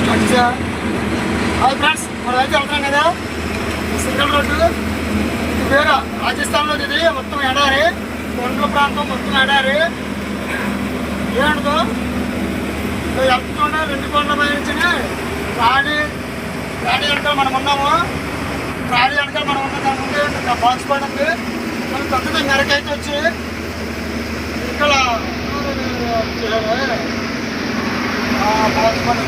Start చేసా hi friends మనం అయితే వెళ్తున్నాం కదా. Single road. పేరు వేరే రాజస్థాన్లో ఇది మొత్తం ఎడారి. కొండల ప్రాంతం మొత్తం ఎడారి. ఏమంటుందో వెళ్తుండే రెండు కొండల పై నుంచి రాణి రాణి వెనకాల మనం ఉన్నాము. రాడి వెనకాల మనం ఉన్న. దాని ముందు బాక్స్ పడి ఉంది. మనం తగ్గుతాం మెరకైతే వచ్చి ఇక్కడ బాక్స్ పడి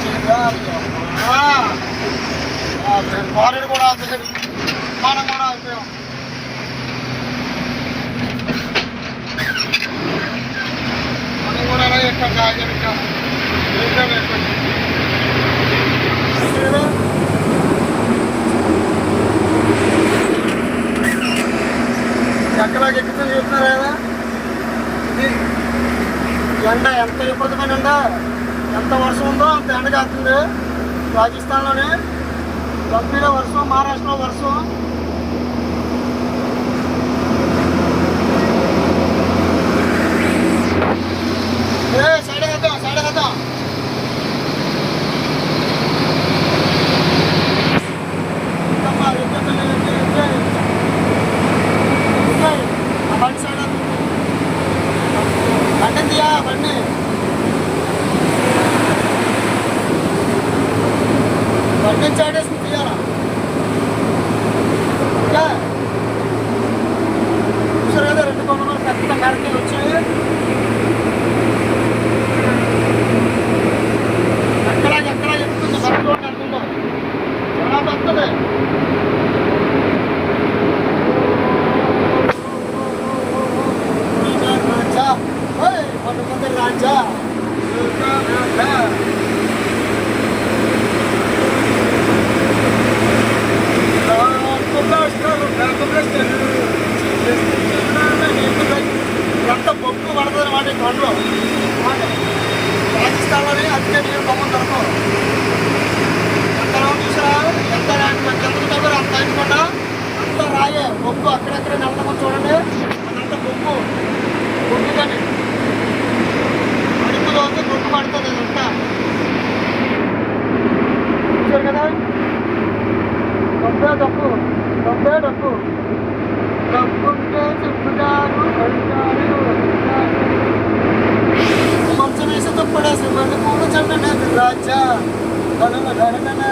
బారెడు కూడా అవుతుంది మనం కూడా అయిపోయాం మనం కూడా అలాగే ఎక్కడ కాగలిగాం ఎక్కడికి ఎక్కుతూ కదా ఇది ఎండ ఎంత విపరీతమైన ఉందా? ఎంత వర్షం ఉందో అంత ఎండ కాస్తుంది రాజస్థాన్లోనే లంబీలో వర్షం మహారాష్ట్రలో వర్షం. ఏ Raja, ano maghanap ka na?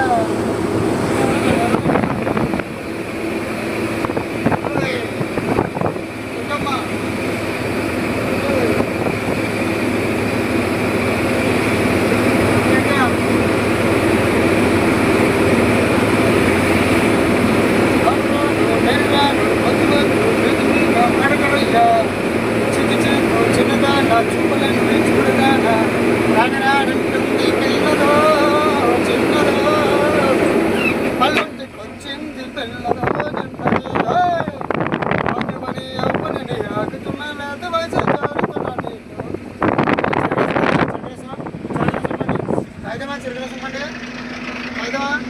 తాగుదాం.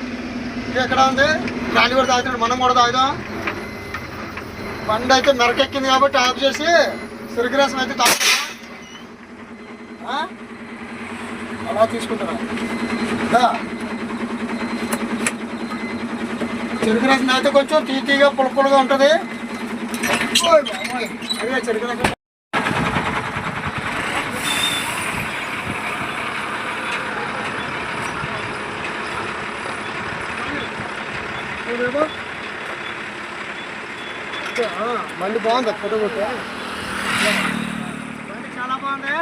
ఎక్కడ ఉంది? గాలి కూడా తాగుతున్నాడు. మనం కూడా తాగుదాం. బండి అయితే మెరకెక్కింది కాబట్టి ఆఫ్ చేసి సిరిగ్రాసం అయితే తాగుతున్నా. ఆ? అలా తీసుకుంటున్నా. దా. చెరుకు రసం అయితే కొంచెం తీతీగా పులపులుగా ఉంటుంది. అదే చెరుకు రసం ఇదేమో ఆ, బండి బాగుందా ఫోటో కొట్టే. బండి చాలా బాగుంది.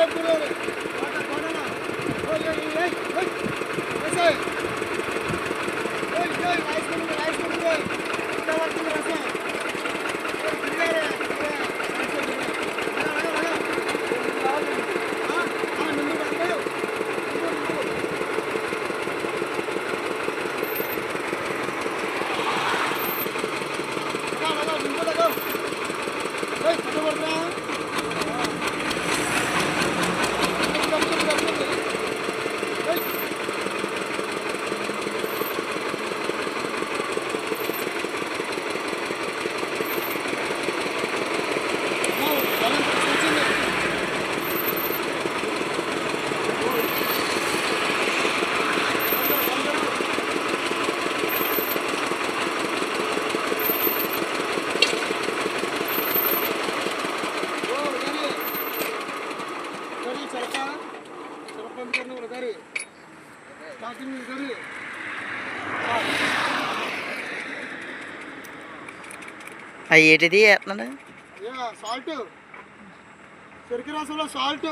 రాజస్థాన్ చెప్పుకోరు అవి ఏంటిది వేస్తున్నాడు సాల్ట్. చెరుకు రసంలో సాల్ట్.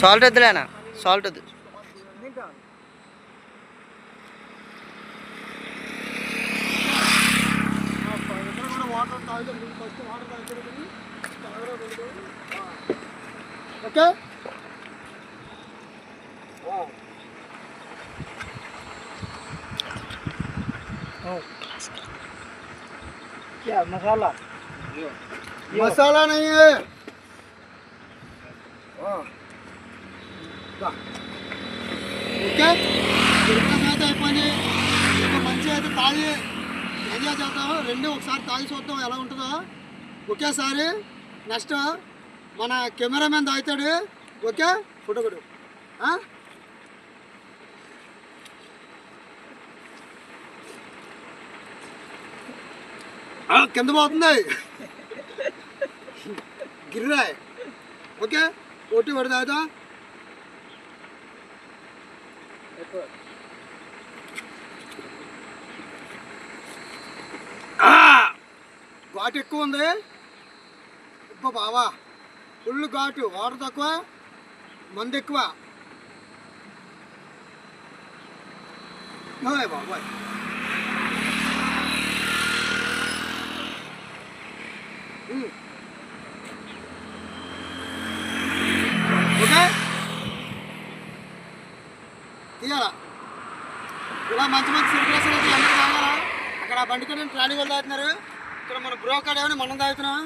సాల్ట్ వద్దులేనా? సాల్ట్ వద్దు. ఓకే? మసాలా मसाला नहीं है ఓకే బిజినెస్ అయితే అయిపోయింది ఇంకా మంచి అయితే తాగి ఎంజాయ్ చేద్దాం రెండు ఒకసారి తాగి చూద్దాం ఎలా ఉంటుందో ఒకేసారి నెక్స్ట్ మన కెమెరామెన్ తాగుతాడు ఓకే ఫోటో కొడు కింద పోతుంది. గిర్రాయ్. ఓకే? పోటీ పడదా ఘాటు ఎక్కువ ఉంది. ఉప్ప బావా. ఫుల్ ఘాటు. వాటర్ తక్కువ. మంది ఎక్కువ. బాబాయ్ బాబాయ్ ఉమ్. ఓకే? తీయాలా? ఇలా మంచి మంచి సిరిగ్లాసులు అయితే అందరూ తాగాలా? అక్కడ ఆ బండి కన్నా ట్రాలీ వాళ్ళు తాగుతున్నారు. ఇక్కడ మన బ్రోకర్ ఏమని మనం తాగుతున్నాం?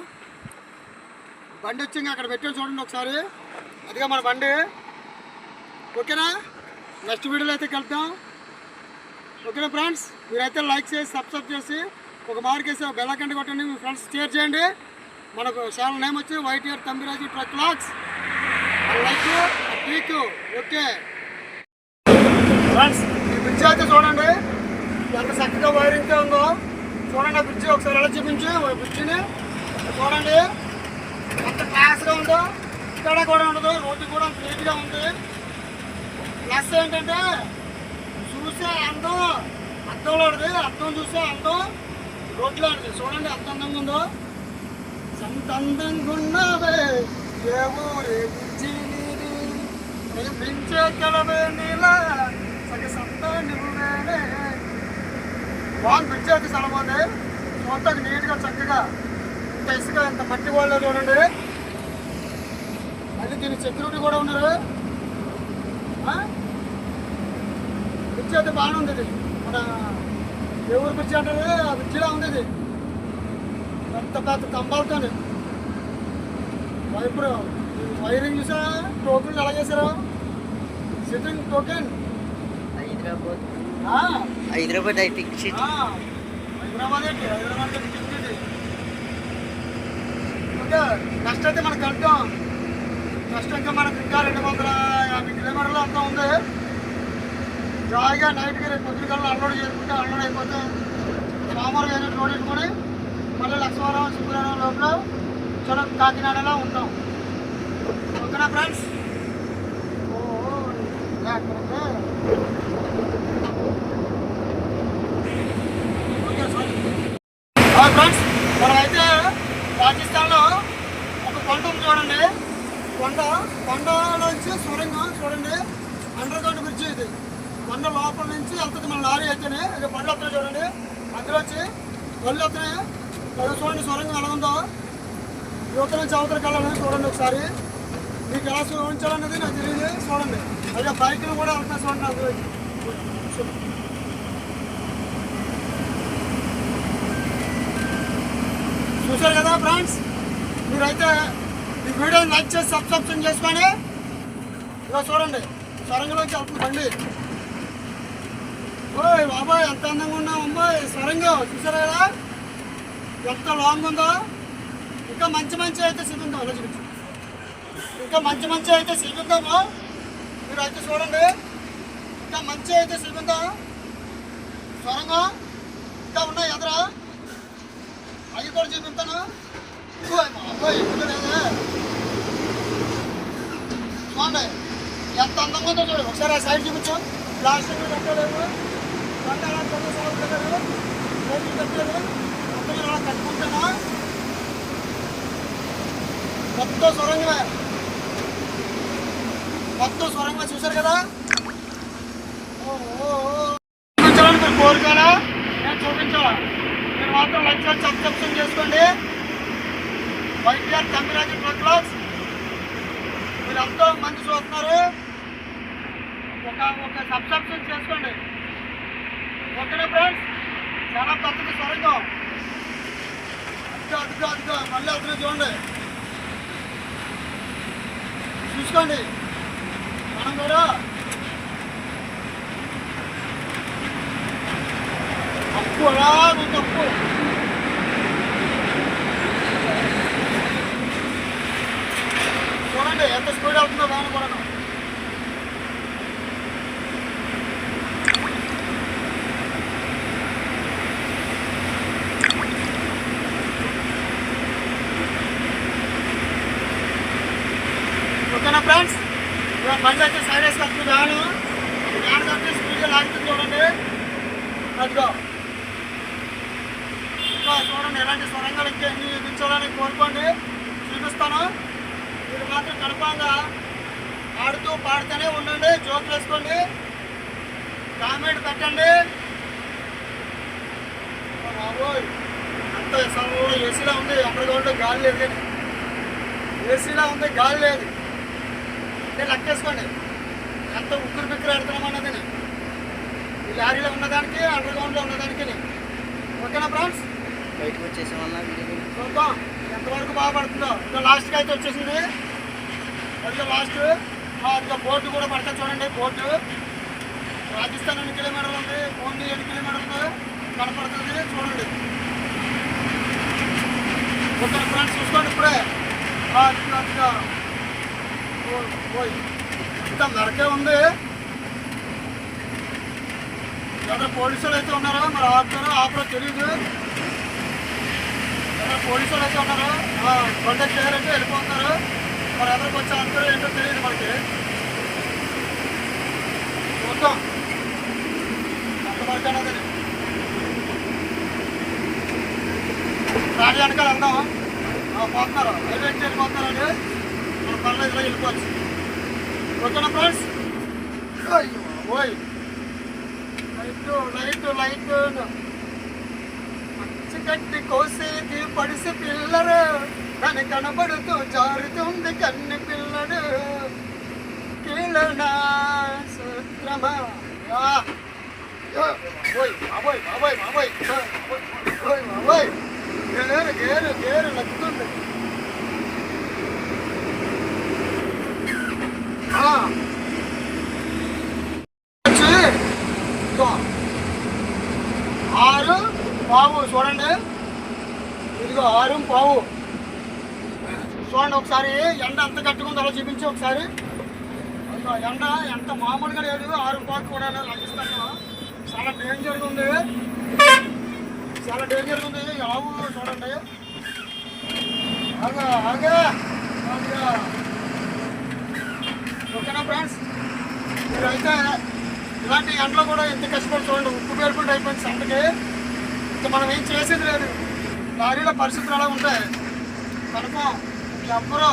బండి వచ్చి ఇంకా అక్కడ పెట్టి చూడండి ఒకసారి. అదిగా మన బండి. ఓకేనా? నెక్స్ట్ వీడియోలో అయితే కలుద్దాం. ఓకేనా ఫ్రెండ్స్? మీరైతే లైక్ చేసి సబ్స్క్రైబ్ చేసి ఒక మార్క్ వేసి బెల్ ఐకాన్ కొట్టండి. మీ ఫ్రెండ్స్ షేర్ చేయండి. మనకు ఛానల్ నేమ్ వచ్చి వైట్ ఇయర్ తమ్మిరాజు ట్రక్ లాక్స్ లైక్ క్లిక్ ఓకే ఫ్రెండ్స్ ఈ బ్రిడ్జ్ అయితే చూడండి. ఎంత చక్కగా వైరింగ్తో ఉందో. చూడండి ఆ బ్రిడ్జ్ ఒకసారి ఎలా చూపించి బ్రిడ్జిని చూడండి. ఎంత క్లాస్గా ఉందో. ఇక్కడ కూడా ఉండదు రోడ్డు కూడా అంత నీట్గా ఉంది. ప్లస్ ఏంటంటే చూసే అందం అర్థంలో ఉంది అర్థం చూసే అందం రోడ్లో ఉంది చూడండి ఎంత అందంగా ఉందో. ఎంత అందంగా ఉన్నావే ఏ ఊరే బుజ్జి నీది ప్రేమించే కలవే నీలా? సగ సంతా నువ్వేనే బాగుంది బ్రిడ్జ్ అయితే చాలా బాగుంది మొత్తం నీట్గా చక్కగా ఇంత ఇసుక ఇంత మట్టి వాళ్ళు చూడండి. మళ్ళీ దీని సెక్యూరిటీ కూడా ఉన్నారు ఆ? బ్రిడ్జ్ అయితే బాగానే ఉంది ఇది. మన ఏ ఊరు అంటే ఆ బ్రిడ్జిలా ఉంది ఇది. పెద్ద పెద్ద స్తంభాలతోని వైపుడు వైరింగ్ చూసా టోకెన్ ఎలా చేశారు? Sitting token. Hyderabad. Hyderabad I think Hyderabad ఏంటి. ఓకే నెక్స్ట్ అయితే మనకు కలుద్దాం నెక్స్ట్ ఇంకా మనకు ఇంకా రెండు వందల యాభై కిలోమీటర్లు అంతా ఉంది. జాయిగా నైట్కి రేపు పొద్దున అన్లోడ్ చేసుకుంటే అన్లోడ్ అయిపోతే. సోమవారం ఏదో లోడ్ వేసుకొని మళ్ళీ లక్ష్మీవారం శుక్రవారం లోపల చలో కాకినాడలో ఉంటాం ఓకేనా ఫ్రెండ్స్? ఓ ఫ్రెండ్స్ మనమైతే పాకిస్తాన్లో ఒక కొండ చూడండి. కొండ కొండలోంచి సొరంగం చూడండి. అండర్ గ్రౌండ్ బ్రిడ్జ్ ఇది. కొండ లోపల నుంచి వెళ్తుంది మన లారీ అయితేనే. ఇక బండ్లు వస్తున్నాయి చూడండి. అందులోంచి బండ్లు వస్తున్నాయి చూడండి సొరంగం ఎలా ఉందో యువత నుంచి అవతలకి వెళ్ళాలని చూడండి ఒకసారి. మీకు ఎలా చూపించాలన్నది నాకు తెలియదు చూడండి. అదే బైక్లు కూడా వెళ్తున్నాయి చూడండి అందులోకి చూశారు కదా ఫ్రెండ్స్? మీరైతే ఈ వీడియోని లైక్ చేసి సబ్స్క్రిప్షన్ చేసుకోండి. ఇలా చూడండి. సొరంగంలోకి వెళ్తుంది బండి. ఓయ్ బాబాయ్ ఎంత అందంగా ఉన్నావు అమ్మాయి. సొరంగం చూసారా కదా? ఎంత లాంగ్ ఉందో ఇంకా మంచి మంచి అయితే చూపిందాం అలా చూపించు ఇంకా మంచి మంచి అయితే చూపిందాము మీరు అయితే చూడండి. ఇంకా మంచి అయితే చూపిందాం సొరంగం ఇంకా ఉన్నాయి ఎదరా? అవి కూడా చూపిస్తాను. ఎక్కువ చూడండి. ఎంత అందంగా ఉందో చూడండి ఒకసారి ఆ సైడ్ చూపించు. ప్లాస్టిక్ కట్టలేదు. బండి అలా కొత్త సాగు మొత్తం సొరంగమే. మొత్తం సొరంగమే చూశారు కదా? ఓ, ఓ, చూపించాలని మీరు కోరుకోనా? నేను చూపించాలా? మీరు మాత్రం లైక్ చేసి సబ్స్క్రిప్షన్ చేసుకోండి. వైటీఆర్ తమిళనాడు ట్రక్ క్లాస్ మీరు ఎంతో మంది చూస్తున్నారు. ఒక ఒక సబ్స్క్రిప్షన్ చేసుకోండి. ఓకేనా ఫ్రెండ్స్? చాలా పెద్దది సొరంగం. అదిగో అదిగో అదిగో. మళ్ళీ అతను చూడండి. చూసుకోండి. మనం కూడా. అప్పు అలా తప్పు. చూడండి ఎంత స్పీడ్ అవుతుందో వ్యాన్ కూడా హలో ఫ్రెండ్స్ ఇవాళ బండి అయితే సైడ్ వేసి వ్యాను వ్యాన్ కట్టి స్పీడ్గా లాగుతుంది చూడండి. అదిగో. ఇంకా చూడండి ఎలాంటి సొరంగాలు ఇంకా చూపించాలని కోరుకోండి. చూపిస్తాను. మీరు మాత్రం కడపంగా ఆడుతూ పాడుతూనే ఉండండి. జోకులు వేసుకోండి. కామెంట్ పెట్టండి. బాబోయ్. అంత ఏసీలో ఉంది. అండర్గ్రౌండ్ గాలి లేదు ఏసీలో ఉంది గాలి లేదు. నేను లెక్కేసుకోండి. ఎంత ఉక్కురు బిక్కురు ఆడుతున్నాం అన్నది ఈ లారీలో ఉన్నదానికి అండర్గ్రౌండ్లో ఉన్నదానికి ఓకేనా ఫ్రెండ్స్? బయటకు వచ్చేసామన్నా చూద్దాం. ఎంతవరకు బాగా పడుతుందో ఇంకా లాస్ట్కి అయితే వచ్చేసింది. అదిగో లాస్ట్. అదిగో బోర్డు కూడా పడతా చూడండి బోర్డు. రాజస్థాన్ ఎన్ని కిలోమీటర్లు ఉంది? ఓన్లీ ఎన్ని కిలోమీటర్లు కనపడుతుంది. చూడండి. Okay friends? చూసుకోండి ఇప్పుడే. ఆ, అదిగో, ఓయ్ ఉంది. ఎవరు పోలీసులు అయితే ఉన్నారో? మరి ఆపుతారో? ఆపరో తెలియదు పోలీసులు అయితే ఉన్నారు? కాంటాక్ట్ చేయాలంటే వెళ్ళిపోతున్నారు మరి ఎవరికి వచ్చి అందరూ ఏంటో తెలియదు మనకి. చూద్దాం ఎంతవరకు అన్నది రాజీ వెళ్దాం పోతున్నారు? హైవే వెళ్ళిపోతున్నారండి మన పనులు వెళ్ళిపోవచ్చు ఓకేనా ఫ్రెండ్స్ ఓయ్ లైట్ లైట్ లైట్ గట్టి కోసేది పడిసి పిల్లరు దాని కనబడుతూ జారుతుంది కన్ని పిల్లడు కీళ్ళనా సూత్రమా ఓయ్ బాబోయ్ బాబోయ్ బాబోయ్ ఓయ్ బాబోయ్ గేరు గేరు గేరు నచ్చుతుంది ఆ. వచ్చి ఇదిగో. ఆరు పావు చూడండి ఇదిగో ఆరు పావు చూడండి ఒకసారి ఎండ ఎంత కట్టుకుందో అలా చూపించి ఒకసారి ఎండ ఎంత మామూలుగా లేదు ఆరు పావు కూడా లభిస్తాను చాలా డేంజర్గా ఉంది చాలా డేంజర్గా ఉంది ఆవు చూడండి ఆగా ఆగా ఆగా. ఓకేనా ఫ్రెండ్స్ మీరైతే ఇలాంటి ఎండలో కూడా ఎంత కష్టపడి చూడండి ఉప్పు పేరుకుంటూ అయిపోయింది సంతకి. ఇంకా మనం ఏం చేసేది లేదు. లారీలో పరిస్థితులు అలా ఉంటాయి? ఈ ఎవ్వరు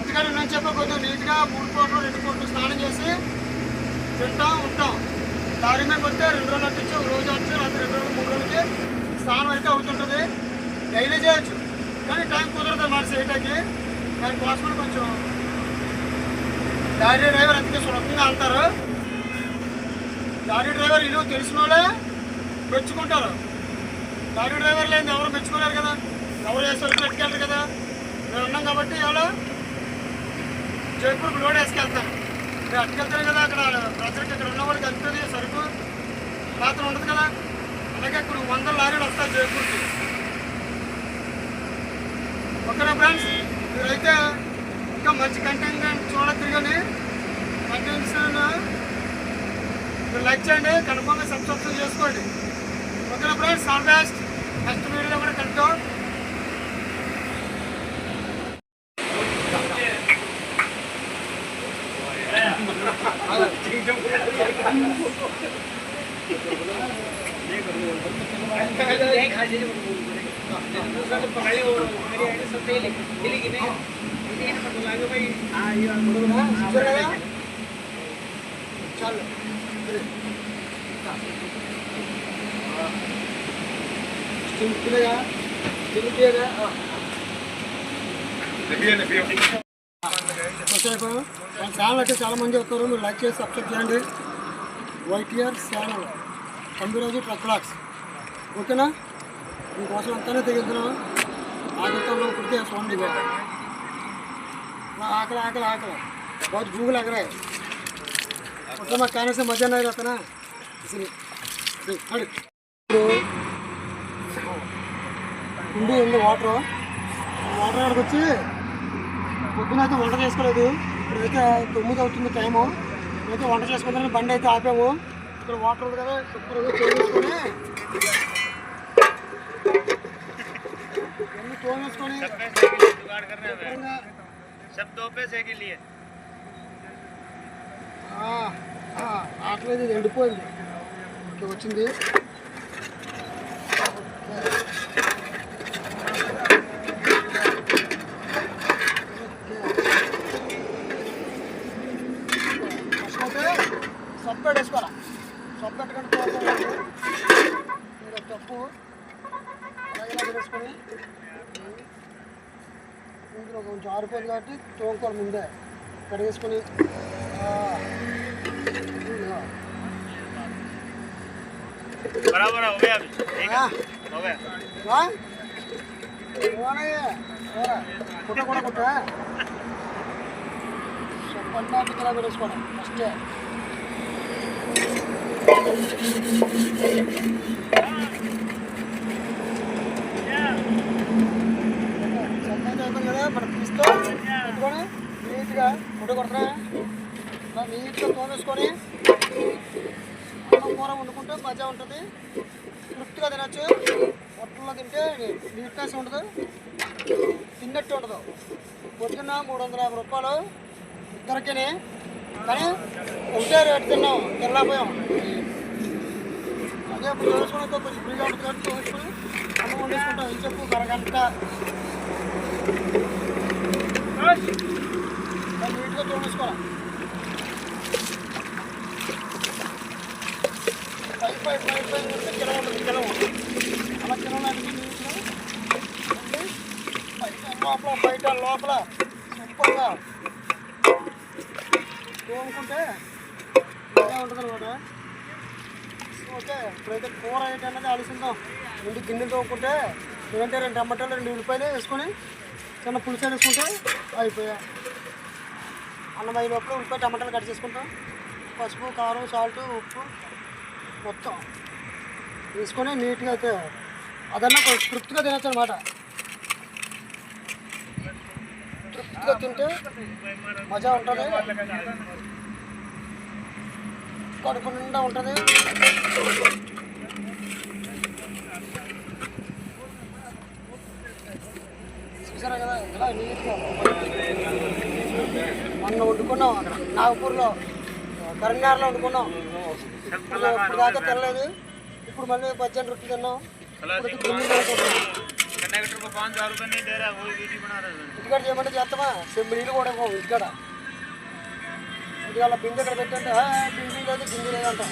ఎందుకంటే నేను చెప్పే కొద్దిగా నీట్గా మూడు కోట్లు రెండు కోట్లు స్నానం చేసి తింటాం ఉంటాం. లారీ మీద వస్తే రెండు రోజులు వచ్చి ఒక రోజు వచ్చి రాత్రి రెండు రోజులు మూడు రోజులకి స్నానం అయితే అవుతుంటుంది. డైలీ చేయొచ్చు. కానీ టైం కుదరదు మాట చేయటానికి. దానికోసం కొంచెం లారీ డ్రైవర్ అందుకే సులభంగా అంటారు. లారీ డ్రైవర్ ఇల్లు తెలిసిన వాళ్ళే మెచ్చుకుంటారు. లారీ డ్రైవర్ లేని ఎవరు మెచ్చుకోలేరు కదా. ఎవరు ఏ సరుకులు ఎట్టుకెళ్ళరు కదా. మేము ఉన్నాం కాబట్టి ఇవాళ జైపూర్కి లోడ్ వేసుకెళ్తాం మేము అట్టుకెళ్తాం కదా అక్కడ ప్రజలకు ఇక్కడ ఉన్న వాళ్ళకి వెళ్తుంది సరుకు. మాత్రం ఉండదు కదా. అలాగే ఇక్కడ వందల లారీలు వస్తాయి జైపూర్కి. ఓకేనా ఫ్రెండ్స్ మీరైతే ఇంకా మంచి కంటెంట్ చూడొద్దు కానీ కంటెంట్స్ మీరు లైక్ చేయండి కన్ఫామ్గా సబ్స్క్రిప్షన్ చేసుకోండి ఓకేనా ఫ్రెండ్స్ ఆల్ బెస్ట్ నెక్స్ట్ వీడియోలో కూడా కలుద్దాం కొద్దిసేపు మన ఛానల్ అయితే చాలా మంది వస్తారు మీరు లైక్ చేసి సబ్స్క్రైబ్ చేయండి వైటీఆర్ ఛానల్ కంప్యూటర్జీ ట్రక్ బ్లాక్స్ ఓకేనా మీకోసం అంతానే తెగిస్తున్నాం ఆకలితో కుడితే చూడండి ఇగో. నా ఆకలి ఆకలి ఆకలి बहुत भूख लग रहा है तो मैं कहने से मज़ा नहीं रहता ना इसलिए देख, खड़े। కుండి ఉంది వాటర్ వాటర్ అక్కడికి వచ్చి పొద్దున అయితే వంట చేసుకోలేదు. ఇప్పుడైతే తొమ్మిది అవుతుంది టైము అయితే వంట చేసుకోవాలని బండి అయితే ఆపాము. ఇక్కడ వాటర్ ఉంది కదా శుభ్రంగా తోమేసుకొని అన్ని తోమేసుకొని ఆకలేదు ఎండిపోయింది. ఇంకా వచ్చింది. కాబట్టి తోముకోవాలి ముందే కడిగేసుకొని ఆ, ఇదిగో. बराबर हो गया अभी ఆ, हो गया ఆ? ఏమన్నాయి? ఏరా, కుట్ట కూడా కుట్ట చెప్పండి పిక్కలా పెట్టేసుకోండి ఫస్ట్ చెప్పండి పెట్టుకొని నీట్గా కుట్ట కొడతా నీట్గా తోమేసుకొని అన్నం కూర వండుకుంటే మజా ఉంటుంది. తృప్తిగా తినచ్చు. హోటల్లో తింటే నీట్నెస్ ఉండదు. తిన్నట్టు ఉండదు. పొద్దున్న మూడు వందల యాభై రూపాయలు ఇద్దరికిని. కానీ ఒకటే రేటు తిన్నాం. తినలేకపోయాం అదే ఇప్పుడు చేసుకుని కొంచెం ఫ్రీగా ఉంటుంది కాబట్టి అన్నం వండేసుకుంటాం. ఇది చెప్పు అరగంట. నీట్గా తోమేసుకోవాలి పై పై పై పై కిలో ఉంటుంది కిలో అలా కిలో లాంటిది లోపల బయట లోపల సూపర్గా తోముకుంటే బాగా ఉంటుంది అనమాట ఓకే ఇప్పుడైతే కూర ఏంటి అనేది ఆలోచిద్దాం రెండు గిన్నెలు తోముకుంటే లేదంటే రెండు టమాటాలు రెండు ఉల్లిపాయలు వేసుకొని చిన్న పులుసు వేసుకుంటే అయిపోయా. అన్నం అయిన ఒక్క ఉల్లిపాయ టమాటాలు కట్ చేసుకుంటాం. పసుపు కారం సాల్ట్ ఉప్పు మొత్తం వేసుకొని నీట్గా అయితే అదన్నా కొంచెం తృప్తిగా తినచ్చు అనమాట తృప్తిగా తింటే మజా ఉంటుంది. కడుపు నిండా ఉంటుంది చూసారా కదా ఇలా నీట్గా మొన్న వండుకున్నాం అక్కడ. నాగపూర్లో కరీంనగర్లో వండుకున్నాం. ఇప్పుడు దాకా తినలేదు. ఇప్పుడు మళ్ళీ పచ్చని రొట్టె తిన్నాం. ఇంటికాడ చేయమంటే చేస్తామా? సెంబు నీళ్ళు కూడా పోవు ఇక్కడ ఇవాళ బిందె ఇక్కడ పెట్టంటే బింది లేదు గింజి లేదు అంటాం.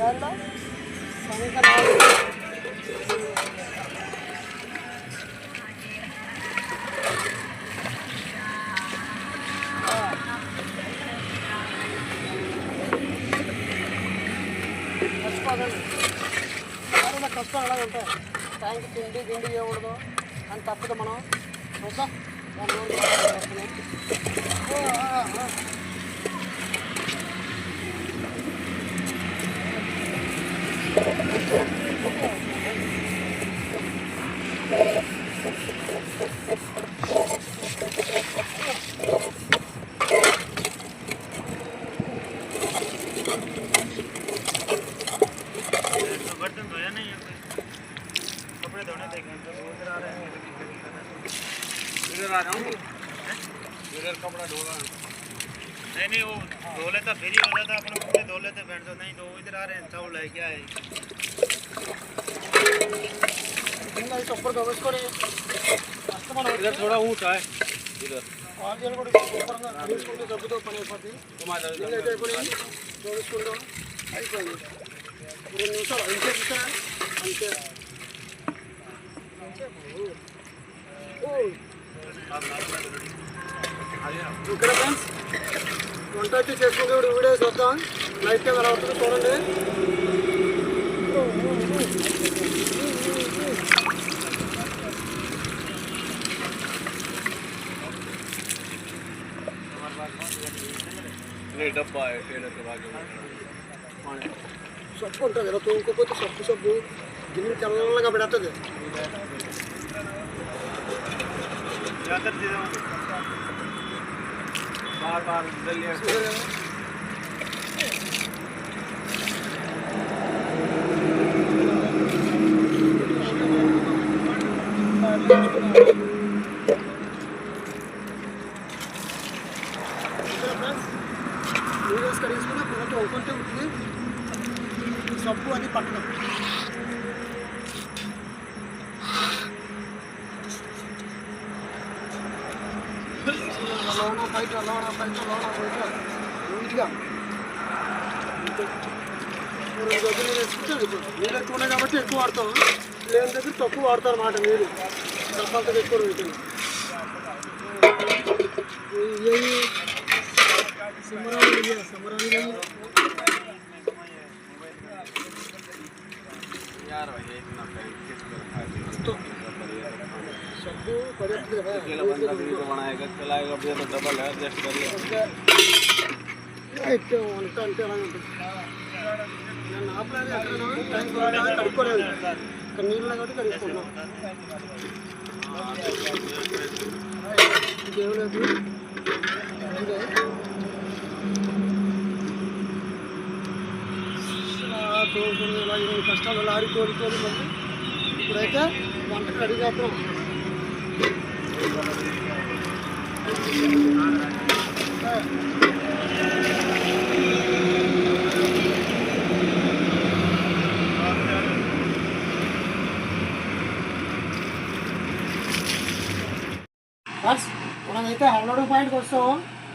దాంట్లో ఇంకా నాలుగు కష్టపడండి కష్టాలు అలాగే ఉంటాయి ట్యాంక్ తిండి తిండి చేయకూడదు అని తప్పదు మనం చూద్దాం Thank you. इधर आ जाऊँ इधर कपड़ा धो रहा नहीं नहीं वो धो लेता फिर ही हो जाता अपने कपड़े धो लेते बैठ जाओ नहीं तो इधर आ रहे हैं चावल है। क्या है इधर थोड़ा ऊँचा है? इधर Oh. ఇక్కడ ఫ్రెండ్స్ వంట వచ్చి చేసుకుంటే ఇప్పుడు వీడియో చూద్దాం. లైట్ కెమెరా ఎలా అవుతుంది చూడండి. సబ్బు ఉంటుంది కదా తోముకోపోతే సబ్బు సబ్బు. గిన్నె తెల్లగా పెడుతుంది. बार बार भैया इतना किस तो सब पर्याप्त है अकेला बंदा वीडियो बनाएगा चलाएगा फिर तो डबल है एडजस्ट करिए అయితే కూడా ఇక్కడ నీళ్ళు కాబట్టి కడుక్కుంటున్నాం ఇంకేమలేదు ఇలా కష్టాలు లారీ తోలుకొని మళ్ళీ ఇప్పుడైతే వంటకు రెడీ చేస్తున్నాం అయితే హండ్రెడ్ పాయింట్కి వస్తాం.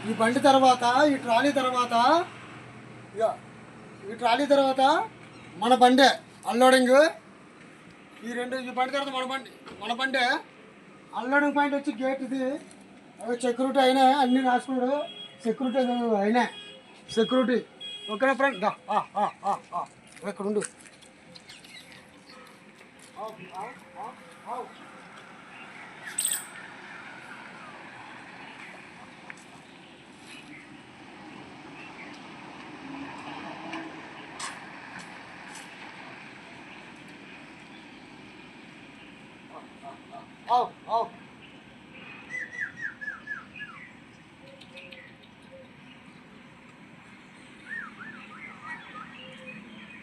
ఈ బండి తర్వాత ఈ ట్రాలీ తర్వాత ఇక ఈ ట్రాలీ తర్వాత మన బండే అన్లోడింగ్. ఈ రెండు ఈ బండి తర్వాత మన బండి మన బండే. అన్లోడింగ్ పాయింట్ వచ్చి గేట్ ఇది అవి సెక్యూరిటీ అయినా అన్ని రాసుకున్నాడు. సెక్యూరిటీ అయినా సెక్యూరిటీ ఓకేనా ఫ్రెండ్ ఇక్కడ ఉండు. ఆవ్, ఆవ్, ఆవ్, ఆవ్. ఆవ్, ఆవ్.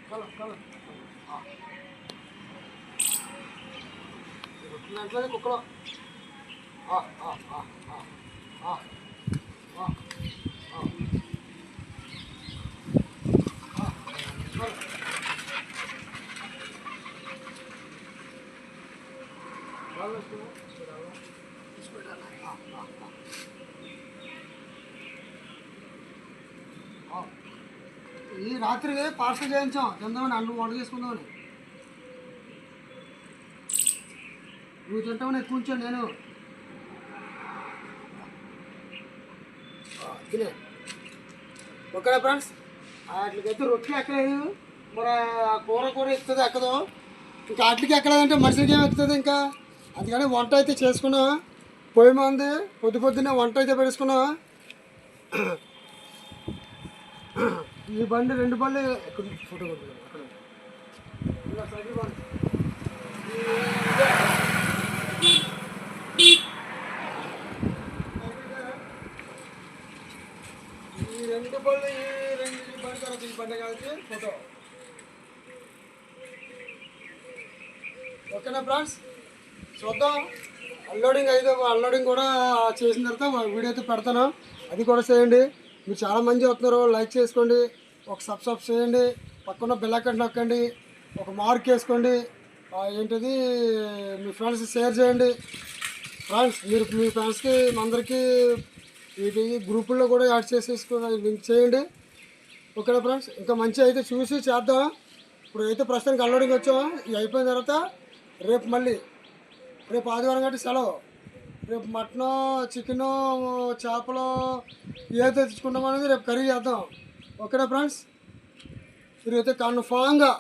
కల, కల. ఆ. దాంట్లోనే కుక్కలో ఆ, ఆ, ఆ, ఆ, ఆ, ఆ, ఆ. ఆ, కల. ఈ రాత్రి పార్సల్ చేయించాం. తిందామని అన్నం వంట చేసుకుందామని. నువ్వు తింటావు ఎక్కువ కూర్చోను నేను. ఆ, తినే. ఓకేనా ఫ్రెండ్స్ వాటికైతే రొట్టెలు ఎక్కలేదు. మరి కూర కూర ఎక్కుతుంది ఎక్కదు. ఇంకా వాటికి ఎక్కలేదంటే మనుషులకి ఏం ఎక్కుతుంది ఇంకా? అందుకని వంట అయితే చేసుకున్నా. పొయ్యి మంది. పొద్దు పొద్దున్నే వంట అయితే పెట్టుకున్నా. ఈ బండి రెండు బండ్లు ఇక్కడ ఫోటో ఈ రెండు బళ్ళు ఈ రెండు బండి తర్వాత ఈ బండి కలిసి ఫోటో. ఓకేనా ఫ్రెండ్స్? చూద్దాం. అన్లోడింగ్ అయితే అన్లోడింగ్ కూడా చేసిన తర్వాత వీడియో అయితే పెడతాను. అది కూడా చేయండి. మీరు చాలా మంది వస్తున్నారు లైక్ చేసుకోండి. ఒక సబ్స్క్రైబ్ చేయండి పక్కన బెల్లైకన్ నొక్కండి ఒక మార్క్ వేసుకోండి ఏంటిది మీ ఫ్రెండ్స్ షేర్ చేయండి. ఫ్రెండ్స్ మీరు మీ ఫ్రెండ్స్కి అందరికీ వీటి గ్రూపుల్లో కూడా యాడ్ చేసేసుకుని లింక్ చేయండి. ఓకేనా ఫ్రెండ్స్ ఇంకా మంచి అయితే చూసి చేద్దాం ఇప్పుడు అయితే ప్రస్తుతానికి అన్లోడింగ్ వచ్చాం ఇది అయిపోయిన తర్వాత రేపు మళ్ళీ రేపు ఆదివారం కాబట్టి సెలవు. రేపు మటను చికెను చేపలు ఏదైతే తెచ్చుకుంటాం అనేది రేపు కర్రీ చేద్దాం. ఓకేనా ఫ్రెండ్స్? మీరైతే కన్ఫామ్గా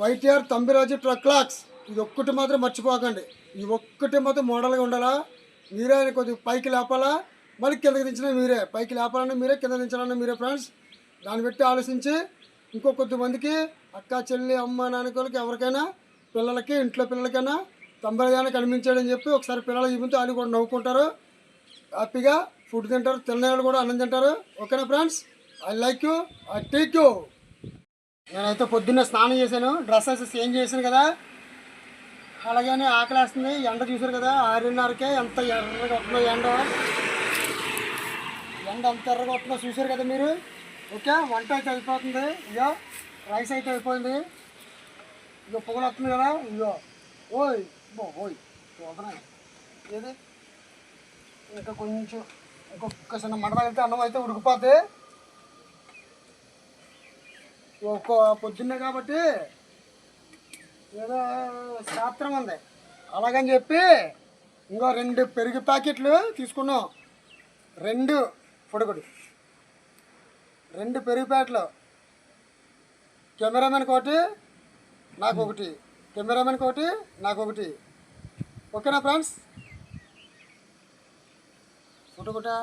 వైటీఆర్ తంబిరాజు ట్రక్ క్లాక్స్ ఇది ఒక్కటి మాత్రం మర్చిపోకండి. ఇది ఒక్కటి మాత్రం మోడల్గా ఉండాలా? మీరే కొద్దిగా పైకి లేపాలా? మళ్ళీ కిందకి దించినా మీరే. పైకి లేపాలన్నా మీరే కింద దించాలన్నా మీరే ఫ్రెండ్స్. దాన్ని పెట్టి ఆలోచించి ఇంకో కొద్ది మందికి అక్క చెల్లి అమ్మ నాన్నకోళ్ళకి ఎవరికైనా పిల్లలకి ఇంట్లో పిల్లలకైనా తంబరగానే కనిపించాడని చెప్పి ఒకసారి పిల్లలు చూపితే వాళ్ళు కూడా నవ్వుకుంటారు. హ్యాపీగా ఫుడ్ తింటారు తిన్నవాళ్ళు కూడా అన్నం తింటారు. ఓకేనా friends? I like you I take you నేనైతే పొద్దున్నే స్నానం చేశాను డ్రెస్ చేంజ్ చేశాను కదా. అలాగనే ఆకలేస్తుంది ఎండ చూసారు కదా ఆరున్నరకే ఎంత ఎర్రగా వస్తుందో ఎండ. ఎండ ఎంత ఎర్రగా వస్తుందో చూసారు కదా మీరు. ఓకే వంట అయితే అయిపోతుంది. ఇగో రైస్ అయితే అయిపోయింది. ఇగో పొగలు వస్తుంది కదా. ఇగో ఓయ్ బో ఓయ్ చూడరా. ఏది? ఇంకా కొంచెం ఇంకొక చిన్న మంట తగిలితే అన్నం అయితే ఉడికిపోతే ఒక పొద్దున్నే కాబట్టి ఏదో శాస్త్రం ఉంది. అలాగని చెప్పి ఇంకో రెండు పెరుగు ప్యాకెట్లు తీసుకున్నాం. రెండు పొడుగుడు రెండు పెరుగు ప్యాకెట్లు. కెమెరామెన్ ఒకటి నాకు ఒకటి కెమెరామెన్ ఒకటి నాకు ఒకటి ఓకేనా ఫ్రెండ్స్? ఫోటో కొట్టా